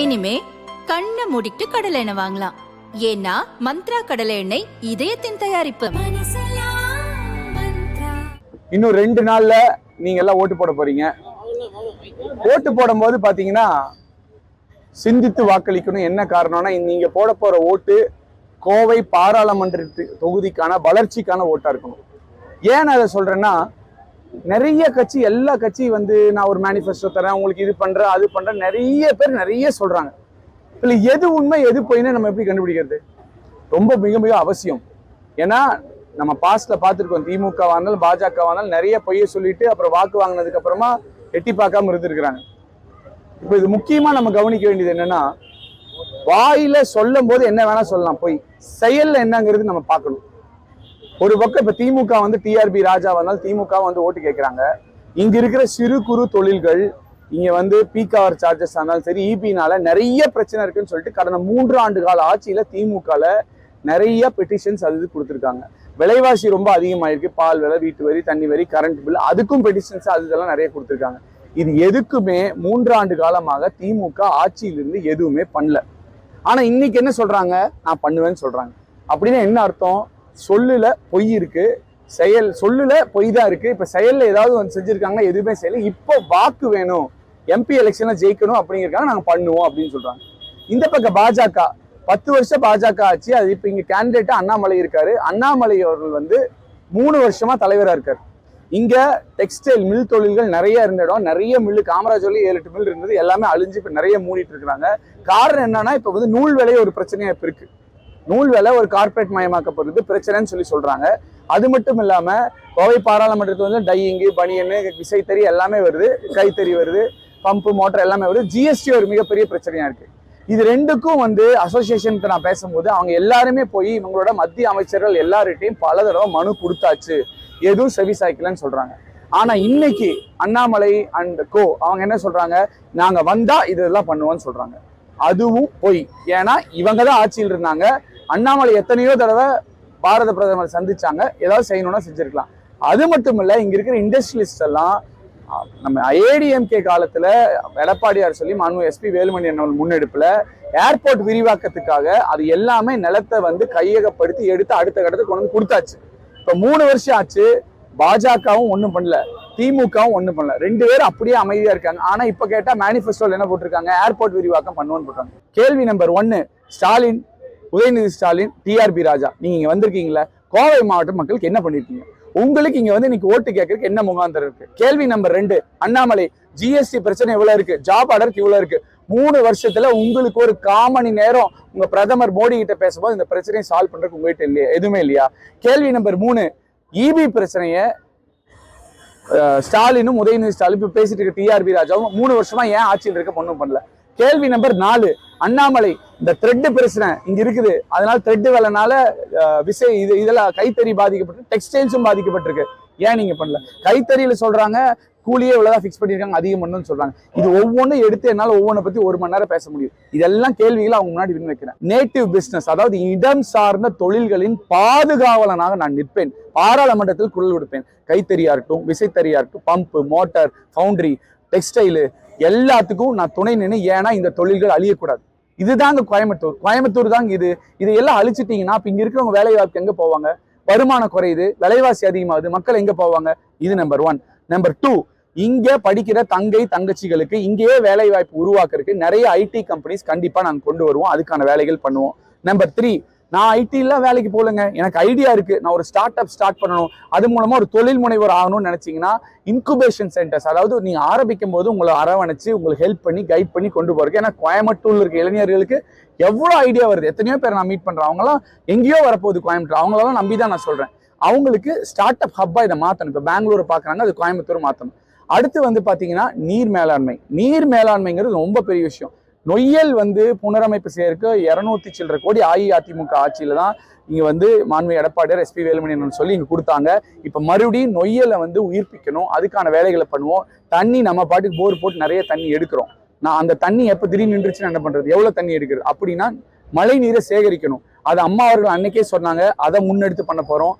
இனிமே கண்ணை மூடிட்டு கடலை எண்ணெய் வாங்கலாம். ஏன்னா மந்த்ரா கடலை எண்ணெய் இதயத்தின் தயாரிப்பு. இன்னும் ரெண்டு நாள்ல நீங்க எல்லாம் ஓட்டு போட போறீங்க. ஓட்டு போடும்போது பாத்தீங்கன்னா சிந்தித்து வாக்களிக்கணும். என்ன காரணம்னா நீங்க போட போற ஓட்டு கோவை பாராளுமன்ற தொகுதிக்கான வளர்ச்சிக்கான ஓட்டா இருக்கணும். ஏன் அதை சொல்றேன்னா நிறைய கட்சி எல்லா கட்சி வந்து நான் ஒரு மேனிஃபெஸ்டோ தரேன் உங்களுக்கு இது பண்றேன் அது பண்றேன் நிறைய பேர் நிறைய சொல்றாங்க. இதுல எது உண்மை எது பொய்ன்னு நம்ம எப்படி கண்டுபிடிக்கிறது? ரொம்ப மிக மிக அவசியம். ஏன்னா நம்ம பாஸ்ட்ல பார்த்துருக்கோம் திமுக இருந்தாலும் பாஜக இருந்தாலும் நிறைய பொய்யை சொல்லிட்டு அப்புறம் வாக்கு வாங்கினதுக்கு அப்புறமா எட்டி பார்க்காம இருந்திருக்கிறாங்க. இப்போ இது முக்கியமா நம்ம கவனிக்க வேண்டியது என்னன்னா வாயில சொல்லும் போது என்ன வேணா சொல்லலாம் பொய். செயல்ல என்னங்கிறது நம்ம பார்க்கணும். ஒரு பக்கம் இப்ப திமுக வந்து டிஆர்பி ராஜா வந்தாலும் திமுக வந்து ஓட்டு கேட்குறாங்க இங்க இருக்கிற சிறு குறு தொழில்கள் இங்க வந்து பீக் அவர் சார்ஜஸ் ஆனாலும் சரி இபினால நிறைய பிரச்சனை இருக்குன்னு சொல்லிட்டு கடந்த மூன்று ஆண்டு கால ஆட்சியில திமுகல நிறைய பெட்டிஷன்ஸ் அது இது கொடுத்துருக்காங்க. விலைவாசி ரொம்ப அதிகமாயிருக்கு. பால் விலை வீட்டு வரி தண்ணி வரி கரண்ட் பில் அதுக்கும் பெட்டிஷன்ஸ் அது இதெல்லாம் நிறைய கொடுத்துருக்காங்க. இது எதுக்குமே மூன்று ஆண்டு காலமாக திமுக ஆட்சியிலிருந்து எதுவுமே பண்ணல. ஆனா இன்னைக்கு என்ன சொல்றாங்க? நான் பண்ணுவேன்னு சொல்றாங்க. அப்படின்னா என்ன அர்த்தம்? சொல்லுல பொய் இருக்கு. செயல் சொல்லுல பொய் தான் இருக்கு. இப்ப செயல்ல ஏதாவது வந்து செஞ்சிருக்காங்க எதுவுமே செய்யல. இப்போ வாக்கு வேணும். எம்பி எலெக்ஷன்ல ஜெயிக்கணும் அப்படிங்கிறக்காக நாங்க பண்ணுவோம் அப்படின்னு சொல்றாங்க. இந்த பக்கம் பாஜக. பத்து வருஷம் பாஜக ஆச்சு. அது இப்ப இங்க கேண்டிடேட்டாக அண்ணாமலை இருக்காரு. அண்ணாமலை அவர்கள் வந்து மூணு வருஷமா தலைவரா இருக்காரு. இங்க டெக்ஸ்டைல் மில் தொழில்கள் நிறைய இருந்த இடம். நிறைய மில்லு காமராஜர்ல ஏழு எட்டு மில் இருந்தது. எல்லாமே அழிஞ்சு இப்ப நிறைய மூடிட்டு இருக்கிறாங்க. காரணம் என்னன்னா இப்ப வந்து நூல் விலையை ஒரு பிரச்சனையா இப்ப இருக்கு. நூல் வேலை ஒரு கார்ப்பரேட் மயமாக்கப்படுறது பிரச்சனைன்னு சொல்லி சொல்றாங்க. அது மட்டும் இல்லாம கோவை பாராளுமன்றத்தில் வந்து டையிங்கு பனியன்னு விசைத்தறி எல்லாமே வருது. கைத்தறி வருது பம்பு மோட்டர் எல்லாமே வருது. ஜிஎஸ்டி ஒரு மிகப்பெரிய பிரச்சனையா இருக்கு. இது ரெண்டுக்கும் வந்து அசோசியேஷனுக்கு நான் பேசும்போது அவங்க எல்லாருமே போய் இவங்களோட மத்திய அமைச்சர்கள் எல்லார்கிட்டையும் பல தடவை மனு கொடுத்தாச்சு. எதுவும் செவி சாய்க்கலன்னு சொல்றாங்க. ஆனா இன்னைக்கு அண்ணாமலை அண்ட் கோ அவங்க என்ன சொல்றாங்க? நாங்க வந்தா இதெல்லாம் பண்ணுவோம்னு சொல்றாங்க. அதுவும் பொய். ஏன்னா இவங்க தான் ஆட்சியில் இருந்தாங்க. அண்ணாமலை எத்தனையோ தடவை பாரத பிரதமர் சந்திச்சாங்க. ஏதாவது செய்யணும்னா செஞ்சிருக்கலாம். அது மட்டும் இல்ல இங்க இருக்கிற இண்டஸ்ட்ரியலிஸ்ட் எல்லாம் நம்ம ஏடிஎம்கே காலத்துல எடப்பாடியார் சொல்லி மனு எஸ்பி வேலுமணி அண்ணன் முன்னெடுப்புல ஏர்போர்ட் விரிவாக்கத்துக்காக அது எல்லாமே நிலத்தை வந்து கையகப்படுத்தி எடுத்து அடுத்த கட்டத்துக்கு கொண்டு வந்து கொடுத்தாச்சு. இப்ப மூணு வருஷம் ஆச்சு பாஜகவும் ஒன்றும் பண்ணல திமுகவும் ஒன்றும் பண்ணல. ரெண்டு பேரும் அப்படியே அமைதியா இருக்காங்க. ஆனா இப்ப கேட்டா மேனிஃபெஸ்டோல என்ன போட்டிருக்காங்க? ஏர்போர்ட் விரிவாக்கம் பண்ணுவோம்னு போட்டாங்க கேள்வி நம்பர் ஒன்னு ஸ்டாலின் உதயநிதி ஸ்டாலின் டிஆர்பி ராஜா நீங்க இங்க வந்திருக்கீங்களா கோவை மாவட்ட மக்களுக்கு என்ன பண்ணிருக்கீங்க? உங்களுக்கு இங்க வந்து இன்னைக்கு ஓட்டு கேட்கறதுக்கு என்ன முகாந்திரம் இருக்கு? கேள்வி நம்பர் ரெண்டு அண்ணாமலை ஜிஎஸ்டி பிரச்சனை இவ்வளவு இருக்கு? ஜாப் ஆர்டருக்கு இவ்வளவு இருக்கு? மூணு வருஷத்துல உங்களுக்கு ஒரு காமணி நேரம் உங்க பிரதமர் மோடி கிட்ட பேசும்போது இந்த பிரச்சனையை சால்வ் பண்றதுக்கு உங்ககிட்ட இல்லையா? எதுவுமே இல்லையா? கேள்வி நம்பர் மூணு இபி பிரச்சனையை ஸ்டாலினும் உதயநிதி ஸ்டாலின் இப்போ பேசிட்டு இருக்க டிஆர்பி ராஜாவும் மூணு வருஷமா ஏன் ஆட்சியில் இருக்க பொண்ணும் பண்ணல? கேள்வி நம்பர் நாலு. அண்ணாமலை இந்த த்ரெட்டு பிரச்சனை இங்க இருக்குது. அதனால த்ரெட்டு வேலைனால விசை இது இதெல்லாம் கைத்தறி பாதிக்கப்பட்டு டெக்ஸ்டைல்ஸும் பாதிக்கப்பட்டிருக்கு. ஏன் நீங்க பண்ணல? கைத்தறியில சொல்றாங்க கூலியே இவ்வளவுதான் ஃபிக்ஸ் பண்ணிருக்காங்க அதிகம் பண்ணணும்னு சொல்றாங்க. இது ஒவ்வொன்றும் எடுத்து என்னால் ஒவ்வொன்றை பத்தி ஒரு மணி நேரம் பேச முடியும். இதெல்லாம் கேள்விகளை அவங்க முன்னாடி வின் வைக்கிறேன். நேட்டிவ் பிசினஸ் அதாவது இடம் சார்ந்த தொழில்களின் பாதுகாவலனாக நான் நிற்பேன். பாராளுமன்றத்தில் குரல் கொடுப்பேன். கைத்தறியா இருக்கட்டும் விசைத்தறியா இருக்கட்டும் பம்பு மோட்டார் ஃபவுண்டரி டெக்ஸ்டைலு எல்லாத்துக்கும் நான் துணை நின்று ஏன்னா இந்த தொழில்கள் அழியக்கூடாது. இதுதாங்க கோயம்புத்தூர். கோயம்புத்தூர் தாங்க இது. இதையெல்லாம் அழிச்சிட்டிங்கன்னா இப்போ இங்கே இருக்கிறவங்க வேலை வாய்ப்பு போவாங்க? வருமானம் குறையுது விலைவாசி அதிகமாகுது மக்கள் எங்கே போவாங்க? இது நம்பர் ஒன் நம்பர் டூ இங்கே படிக்கிற தங்கை தங்கச்சிகளுக்கு இங்கேயே வேலை வாய்ப்பு உருவாக்குறதுக்கு நிறைய ஐடி கம்பெனிஸ் கண்டிப்பாக நாங்கள் கொண்டு வருவோம். அதுக்கான வேலைகள் பண்ணுவோம். நம்பர் த்ரீ நான் ஐடில வேலைக்கு போகலங்க. எனக்கு ஐடியா இருக்குது நான் ஒரு ஸ்டார்ட் அப் ஸ்டார்ட் பண்ணணும். அது மூலமாக ஒரு தொழில் முனைவர் ஆகணும்னு நினச்சிங்கன்னா இன்குபேஷன் சென்டர்ஸ் அதாவது நீங்கள் ஆரம்பிக்கும் போது உங்களை அரவணைச்சு உங்களுக்கு ஹெல்ப் பண்ணி கைட் பண்ணி கொண்டு போகிறதுக்கு ஏன்னா கோயம்புத்தூரில் இருக்க இளைஞர்களுக்கு எவ்வளோ ஐடியா வருது. எத்தனையோ பேர் நான் மீட் பண்ணுறேன் அவங்களாம் எங்கேயோ வரப்போகுது கோயம்புத்தூர். அவங்களெல்லாம் நம்பி தான் நான் சொல்கிறேன் அவங்களுக்கு ஸ்டார்ட் அப் ஹப்பாக இதை மாற்றணும் இப்போ பெங்களூர் பார்க்குறாங்க அது கோயம்புத்தூர் மாற்றணும் அடுத்து வந்து பார்த்தீங்கன்னா நீர் மேலாண்மை. நீர் மேலாண்மைங்கிறது ரொம்ப பெரிய விஷயம். நொய்யல் வந்து புனரமைப்பு செய்யறதுக்கு இரநூத்தி சில்லற கோடி அஇஅதிமுக ஆட்சியில் தான் இங்கே வந்து மாண்பு எடப்பாடியார் எஸ்பி வேலுமணி சொல்லி இங்கே கொடுத்தாங்க. இப்போ மறுபடியும் நொய்யலை வந்து உயிர்ப்பிக்கணும் அதுக்கான வேலைகளை பண்ணுவோம். தண்ணி நம்ம பாட்டுக்கு போர் போட்டு நிறைய தண்ணி எடுக்கிறோம். நான் அந்த தண்ணி எப்போ திடீர்னு நின்றுச்சுன்னு என்ன பண்ணுறது எவ்வளோ தண்ணி எடுக்கிறது? அப்படின்னா மழை நீரை சேகரிக்கணும். அது அம்மா அவர்கள் அன்னைக்கே சொன்னாங்க. அதை முன்னெடுத்து பண்ண போகிறோம்